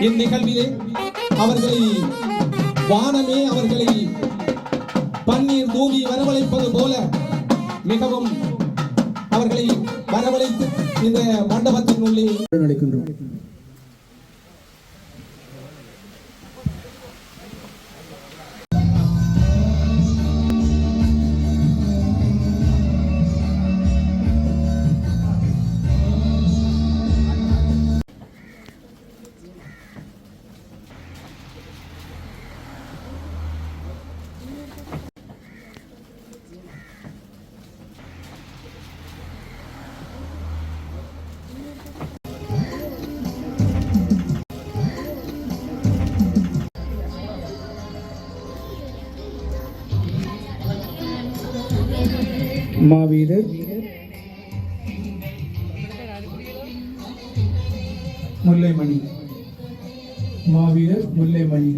இந்நிகழ்விலே அவர்களை வானமே அவர்களை பன்னீர் தூவி வரவழைப்பது போல மிகவும் அவர்களை வரவழைத்து இந்த மண்டபத்தின் உள்ளே நடக்கின்றோம் மாவீரர் முல்லைமணி. மாவீரர் முல்லைமணி.